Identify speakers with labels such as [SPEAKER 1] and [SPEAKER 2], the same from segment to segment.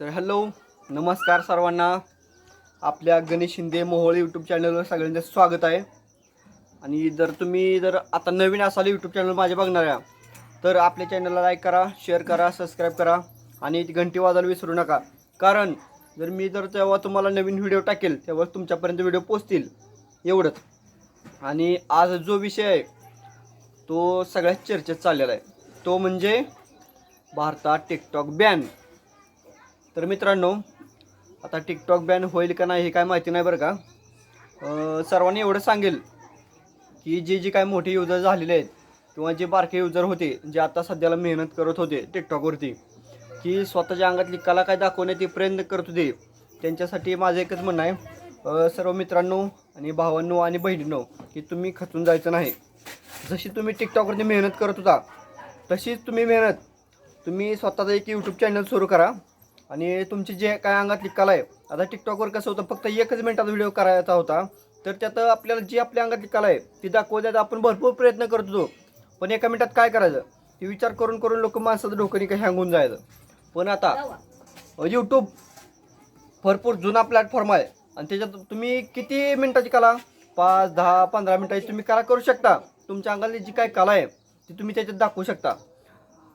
[SPEAKER 1] तर हॅलो नमस्कार सर्वांना. आपल्या गणेश शिंदे मोहोळ यूट्यूब चॅनलवर सगळ्यांचं स्वागत आहे. आणि जर तुम्ही जर आता नवीन असाल यूट्यूब चॅनल माझे बघणाऱ्या तर आपल्या चॅनलला लाईक करा शेअर करा सबस्क्राईब करा आणि घंटी वाजायला विसरू नका. कारण जर मी जर तेव्हा तुम्हाला नवीन व्हिडिओ टाकेल तेव्हा तुमच्यापर्यंत व्हिडिओ पोचतील एवढंच. आणि आज जो विषय आहे तो सगळ्यात चर्चेत चाललेला आहे. तो म्हणजे भारतात टिकटॉक बॅन तर मित्रांनो आता टिकटॉक बॅन होईल का नाही हे काय माहिती नाही बरं का. सर्वांनी एवढं सांगेल की जे जे काय मोठे युजर झालेले आहेत किंवा जे बारके युजर होते जे आता सध्याला मेहनत करत होते टिकटॉकवरती की स्वतःच्या अंगातली कला काय दाखवण्याची प्रयत्न करत होते त्यांच्यासाठी माझं एकच म्हणणं आहे. सर्व मित्रांनो आणि भावांनो आणि बहिणींनो की तुम्ही खचून जायचं नाही. जशी तुम्ही टिकटॉकवरती मेहनत करत होता तशीच तुम्ही मेहनत तुम्ही स्वतःचं एक यूट्यूब चॅनल सुरू करा. आणि तुमची जे काय अंगातली कला आहे आता टिकटॉकवर कसं होतं फक्त एकच मिनिटाचा व्हिडिओ करायचा होता तर त्यात आपल्याला जी आपल्या अंगातली कला आहे ती दाखवण्याचा आपण भरपूर प्रयत्न करत होतो. पण एका मिनिटात काय करायचं? ते विचार करून करून लोक माणसाचं डोकं काही हँगून जायचं. पण आता यूट्यूब भरपूर जुना प्लॅटफॉर्म आहे आणि त्याच्यात तुम्ही किती मिनिटाची कला? पाच दहा पंधरा मिनिटाची तुम्ही कला करू शकता. तुमच्या अंगातली जी काय कला आहे ती तुम्ही त्याच्यात दाखवू शकता.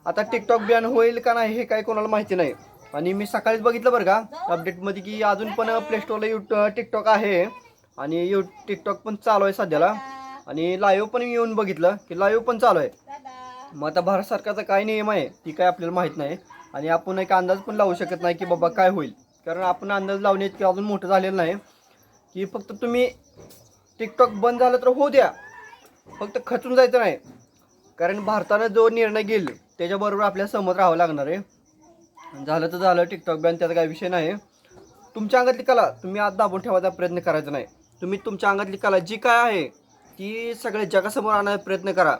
[SPEAKER 1] आता टिकटॉक बॅन होईल का नाही हे काही कोणाला माहिती नाही. आणि मी सकाळीच बघितलं बरं का अपडेटमध्ये की अजून पण प्ले स्टोरला यू टिकटॉक आहे. आणि यू टिकटॉक पण चालू आहे सध्याला. आणि लाईव्ह पण येऊन बघितलं की लाईव्ह पण चालू आहे. मग आता भारत सरकारचा काय नियम आहे ती काय आपल्याला माहीत नाही. आणि आपण एक अंदाज पण लावू शकत नाही की बाबा काय होईल. कारण आपण अंदाज लावणे इतके अजून मोठं झालेलं नाही. की फक्त तुम्ही टिकटॉक बंद झालं तर होऊ द्या. फक्त खचून जायचं नाही. कारण भारतानं जो निर्णय घेईल त्याच्याबरोबर आपल्याला सहमत राहावं लागणार आहे. झालं तर झालं टिकटॉक बॅन त्याचा काही विषय नाही. तुमच्या अंगातली कला तुम्ही आज दाबून ठेवायचा प्रयत्न करायचा नाही. तुम्ही तुमच्या अंगातली कला जी काय आहे ती सगळ्या जगासमोर आणायचा प्रयत्न करा.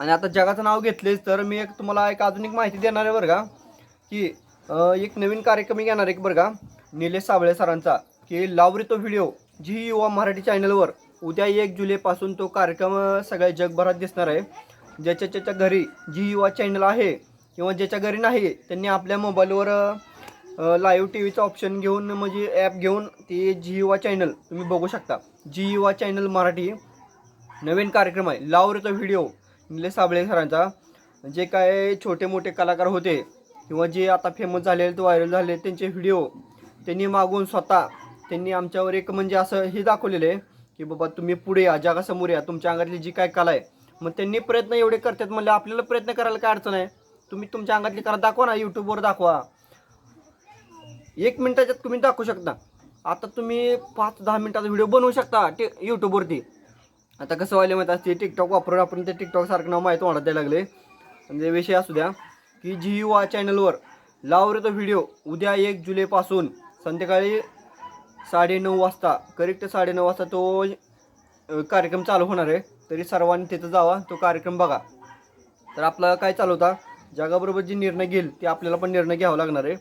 [SPEAKER 1] आणि आता जगाचं नाव घेतलेच तर मी एक तुम्हाला एक अजून एक माहिती देणार आहे बरं का की एक नवीन कार्यक्रम घेणार आहे बरं का निलेश साबळे सरांचा की लावरी तो व्हिडिओ जी युवा मराठी चॅनलवर उद्या एक जुलैपासून तो कार्यक्रम सगळ्या जगभरात दिसणार आहे. ज्याच्या ज्याच्या घरी जी युवा चॅनल आहे किंवा ज्याच्या घरी नाही त्यांनी आपल्या मोबाईलवर लाईव्ह टी व्हीचं ऑप्शन घेऊन म्हणजे ॲप घेऊन ते जी युवा चॅनल तुम्ही बघू शकता. जी युवा चॅनल मराठी नवीन कार्यक्रम आहे. लावरेचा व्हिडिओ निलेश साबळे सरांचा. जे काय छोटे मोठे कलाकार होते किंवा जे आता फेमस झालेले ते व्हायरल झाले त्यांचे व्हिडिओ त्यांनी मागून स्वतः त्यांनी आमच्यावर एक म्हणजे असं हे दाखवलेलं आहे की बाबा तुम्ही पुढे या जगासमोर या तुमच्या अंगातली जी काय कला आहे मग त्यांनी प्रयत्न एवढे करतात म्हणजे आपल्याला प्रयत्न करायला काय अडचण आहे? तुम्ही तुमच्या अंगातली करा दाखवा ना यूट्यूबवर दाखवा. एक मिनिटाच्यात तुम्ही दाखवू शकता. आता तुम्ही पाच दहा मिनिटाचा व्हिडिओ बनवू शकता टे यूट्यूबवरती आता कसं व्हायला माहीत असते टिकटॉक वापरून आपण ते टिकटॉक सारखं नाव माहीत वाढत द्यायला लागले. म्हणजे विषय असू द्या की जी युवा चॅनलवर लाव रे तो व्हिडिओ उद्या एक जुलैपासून संध्याकाळी साडेनऊ वाजता करेक्ट साडेनऊ वाजता तो कार्यक्रम चालू होणार आहे. तरी सर्वांनी तिथं जावा तो कार्यक्रम बघा. तर आपला काय चालू होता? जगाबरोबर जे निर्णय घेईल ते आपल्याला पण निर्णय घ्यावा लागणार आहे.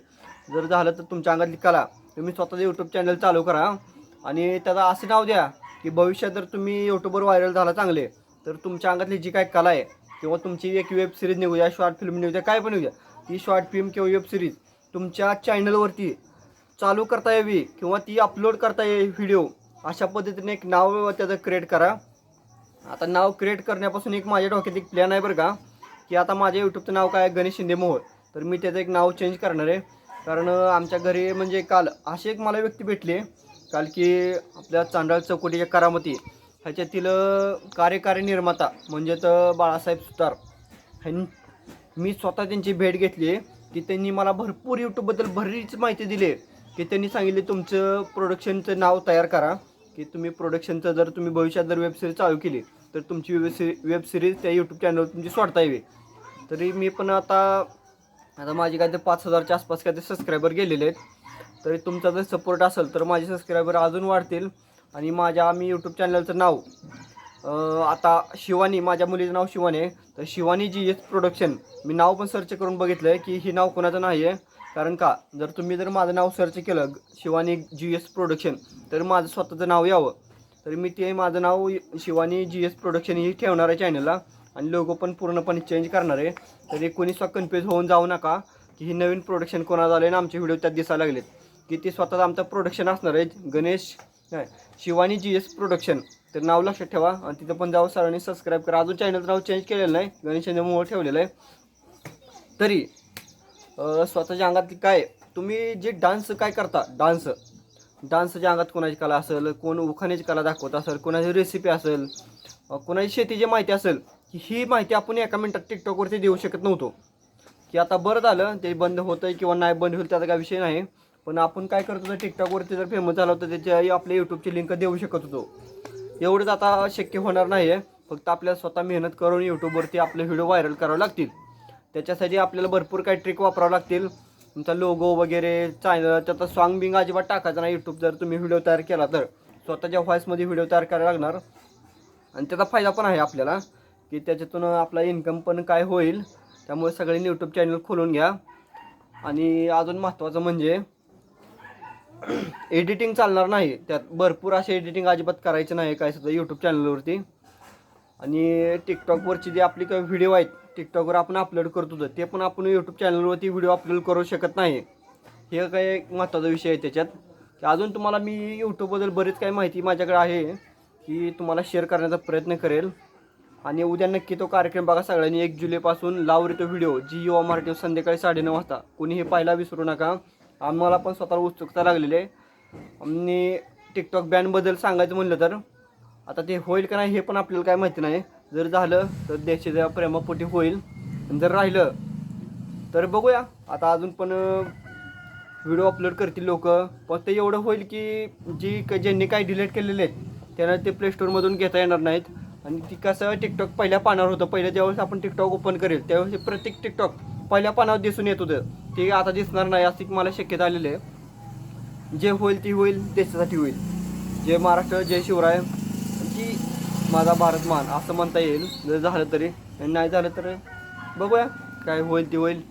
[SPEAKER 1] जर झालं तर तुमच्या अंगातली कला तुम्ही स्वतःचं यूट्यूब चॅनल चालू करा. आणि त्याला असं नाव द्या की भविष्यात जर तुम्ही यूट्यूबवर व्हायरल झाला चांगले तर तुमच्या अंगातली जी काय कला आहे किंवा तुमची एक वेब सिरीज निघू द्या शॉर्ट फिल्म निघू द्या काय पण येऊ द्या ती शॉर्ट फिल्म किंवा वेब सिरीज तुमच्या चॅनलवरती चालू करता यावी किंवा ती अपलोड करता येईल व्हिडिओ अशा पद्धतीने एक नाव त्याचं क्रिएट करा. आता नाव क्रिएट करण्यापासून एक माझ्या डोक्यात एक प्लॅन आहे बरं का. की आता माझ्या यूट्यूबचं नाव काय? आहे गणेश शिंदे मोहोळ. तर मी त्याचं एक नाव चेंज करणार आहे. कारण आमच्या घरी म्हणजे काल अशी एक मला व्यक्ती भेटली. काल की आपल्या चांडाळ चौकटीच्या करामती. ह्याच्यातील कार्यकारी निर्माता म्हणजेच बाळासाहेब सुतार. ह्यां मी स्वतः त्यांची भेट घेतली आहे. की त्यांनी मला भरपूर यूट्यूबबद्दल बरीच माहिती दिली आहे. की त्यांनी सांगितले तुमचं प्रोडक्शनचं नाव तयार करा. की तुम्ही प्रोडक्शनचं जर तुम्ही भविष्यात जर वेबसिरीज चालू केली तर तुमची वेब सिरी वेब सिरीज त्या यूट्यूब चॅनलवर तुमची सोडता येवी. तरी मी पण आता आता माझे काय ते पाच हजारच्या आसपास काय ते सबस्क्रायबर गेलेले आहेत. तरी तुमचा जर सपोर्ट असेल तर माझे सबस्क्रायबर अजून वाढतील. आणि माझ्या मी यूट्यूब चॅनलचं नाव आता शिवानी माझ्या मुलीचं नाव शिवानी आहे. तर शिवानी जी एस प्रोडक्शन मी नाव पण सर्च करून बघितलं आहे की हे नाव कोणाचं नाही आहे कारण का जर तुम्ही जर माझं नाव सर्च केलं शिवानी जी एस प्रोडक्शन तर माझं स्वतःचं नाव यावं. तर मी ते माझं नाव शिवानी जी एस प्रोडक्शन ही ठेवणार आहे चॅनलला आणि लोगो पण पूर्णपणे चेंज करणार आहे. तरी कोणी कन्फ्यूज होऊन जाऊ नका की ही नवीन प्रोडक्शन कोणाला आहे ना आमचे व्हिडिओ त्यात दिसायला लागलेत. की ते स्वतःच आमचं प्रोडक्शन असणार आहे? Ganesh Shivani G S production तर नाव लक्षात ठेवा. आणि तिथं पण जाऊ सरांनी सबस्क्राईब करा. अजून चॅनलचं नाव चेंज केलेलं नाही. गणेश मुळे ठेवलेलं आहे. तरी स्वतःच्या अंगात काय? तुम्ही जे डान्स काय करता? डान्स डान्सच्या अंगात कोणाची कला असेल कोण उखाण्याची कला दाखवत असेल कोणाची रेसिपी असेल कोणाची शेतीची माहिती असेल की ही माहिती आपण एका मिनिटात टिकटॉकवरती देऊ शकत नव्हतो. की आता बरं झालं ते बंद होतं आहे किंवा नाही बंद होईल त्याचा काय विषय नाही. पण आपण काय करत होतो टिकटॉकवरती जर फेमस झालं होतं त्याच्या आपल्या यूट्यूबची लिंक देऊ शकत होतो. एवढंच आता शक्य होणार नाही आहे फक्त आपल्याला स्वतः मेहनत करून यूट्यूबवरती आपले व्हिडिओ व्हायरल करावे लागतील. त्याच्यासाठी आपल्याला भरपूर काही ट्रिक वापरावं लागतील. तुमचा लोगो वगैरे चॅनल त्याचा सॉन्ग बिंग अजिबात टाकायचा नाही यूट्यूब जर तुम्ही व्हिडिओ तयार केला तर. स्वतःच्या व्हॉईसमध्ये व्हिडिओ तयार करायला लागणार. आणि त्याचा फायदा पण आहे आपल्याला की त्याच्यातून आपला इन्कम पण काय होईल त्यामुळे सगळ्यांनी यूट्यूब चॅनल खोलून घ्या. आणि अजून महत्त्वाचं म्हणजे एडिटिंग चालणार नाही. त्यात भरपूर असे एडिटिंग अजिबात करायचं नाही काय सुद्धा यूट्यूब चॅनलवरती आणि टिकटॉकवरची जे आपली काही व्हिडिओ आहेत टिकटॉकवर आपण अपलोड करत होतो ते पण आपण यूट्यूब चॅनलवरती व्हिडिओ अपलोड करू शकत नाही. हे काही एक महत्त्वाचा विषय आहे त्याच्यात. की अजून तुम्हाला मी यूट्यूबबद्दल बरीच काही माहिती माझ्याकडे आहे की तुम्हाला शेअर करण्याचा प्रयत्न करेल. आणि उद्या नक्की तो कार्यक्रम बघा सगळ्यांनी एक जुलैपासून लावरी तो व्हिडिओ जी युवा मराठी संध्याकाळी साडेनऊ वाजता. कोणीही पाहायला विसरू नका. आम्हाला पण स्वतःला उत्सुकता लागलेली आहे. आणि टिकटॉक बॅनबद्दल सांगायचं म्हणलं तर आता ते होईल का नाही हे पण आपल्याला काय माहिती नाही. जर झालं तर देशाच्या प्रेमापोटी होईल आणि जर राहिलं तर बघूया. आता अजून पण व्हिडिओ अपलोड करतील लोक. पण ते एवढं होईल की जी क- ज्यांनी काही डिलीट केलेले आहेत त्यांना ते प्लेस्टोरमधून घेता येणार नाहीत. आणि ती कसं टिकटॉक पहिल्या पानावर होतं. पहिल्या ज्यावेळेस आपण टिकटॉक ओपन करेल त्यावेळेस प्रत्येक टिकटॉक पहिल्या पानावर दिसून येत होतं. ते आता दिसणार नाही अशी मला शक्यता आलेली आहे. जे होईल ती होईल देशासाठी होईल. जय महाराष्ट्र जय शिवराय. की माझा भारत मान असं म्हणता येईल. जर झालं तरी. आणि नाही झालं तर बघूया काय होईल ते होईल.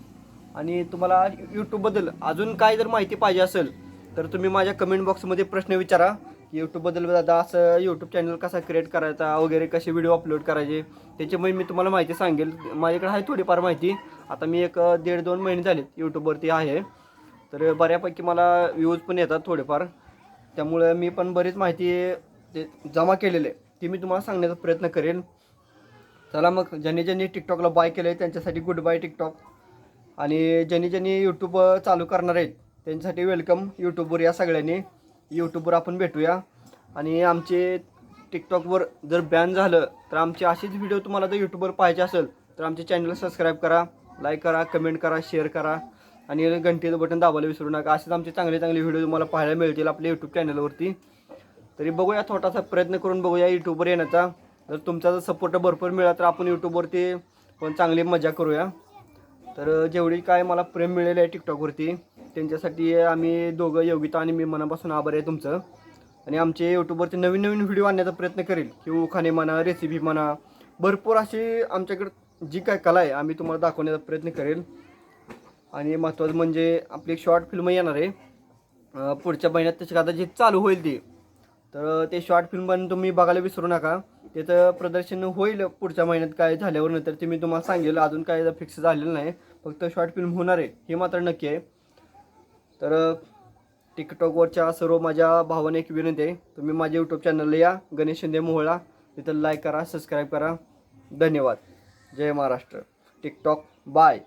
[SPEAKER 1] आणि तुम्हाला यूट्यूबबद्दल अजून काय जर माहिती पाहिजे असेल तर तुम्ही माझ्या कमेंट बॉक्समध्ये प्रश्न विचारा. की यूट्यूबबद्दल दादा असं यूट्यूब चॅनल कसा क्रिएट करायचा वगैरे कसे व्हिडिओ अपलोड करायचे त्याच्यामुळे मी तुम्हाला माहिती सांगेल. माझ्याकडे आहे थोडीफार माहिती. आता मी एक दीड दोन महिने झालेत यूट्यूबवरती आहे. तर बऱ्यापैकी मला व्ह्यूज पण येतात थोडेफार. त्यामुळे मी पण बरीच माहिती ते जमा केलेली आहे. ती मी तुम्हाला सांगण्याचा प्रयत्न करेन. चला मग ज्यांनी ज्यांनी टिकटॉकला बाय केलं आहे त्यांच्यासाठी गुड बाय टिकटॉक. आणि ज्यांनी ज्यांनी यूट्यूब चालू करणार आहेत त्यांच्यासाठी वेलकम यूट्यूबवर या सगळ्यांनी. यूट्यूबवर आपण भेटूया. आणि आमचे टिकटॉकवर जर बॅन झालं तर आमचे असेच व्हिडिओ तुम्हाला जर यूट्यूबवर पाहिजे असेल तर आमच्या चॅनलला सबस्क्राईब करा लाईक करा कमेंट करा शेअर करा. आणि घंटेचं बटन दाबायला विसरू नका. असेच आमचे चांगले चांगले व्हिडिओ तुम्हाला पाहायला मिळतील आपल्या यूट्यूब चॅनलवरती तरी बघूया थोडासा प्रयत्न करून बघूया यूट्यूबवर येण्याचा. जर तुमचा जर सपोर्ट भरपूर मिळाला तर आपण यूट्यूबवरती पण चांगली मजा करूया. तर जेवढी काय मला प्रेम मिळेल आहे टिकटॉकवरती त्यांच्यासाठी आम्ही दोघं योगिता आणि मी मनापासून आभार आहे तुमचं. आणि आमचे यूट्यूबवरती नवीन नवीन व्हिडिओ आणण्याचा प्रयत्न करेल. की उखाणे म्हणा रेसिपी म्हणा भरपूर अशी आमच्याकडे जी काय कला आहे आम्ही तुम्हाला दाखवण्याचा प्रयत्न करेल. आणि महत्त्वाचं म्हणजे आपली एक शॉर्ट फिल्म येणार आहे. पुढच्या महिन्यात त्याची कदाचित चालू होईल ती तर ते शॉर्ट फिल्म पण तुम्ही बघायला विसरू नका. त्याचं प्रदर्शन होईल पुढच्या महिन्यात काय झाल्यावर नंतर ते मी तुम्हाला सांगेल. अजून काय फिक्स झालेलं नाही. फक्त शॉर्ट फिल्म होणार आहे हे मात्र नक्की आहे. तर टिकटॉकवरच्या सर्व माझ्या भावाने एक विनंती आहे. तुम्ही माझ्या यूट्यूब चॅनलला या. गणेश शिंदे मोहळा. तिथं लाईक करा सबस्क्राईब करा. धन्यवाद. जय महाराष्ट्र. TikTok bye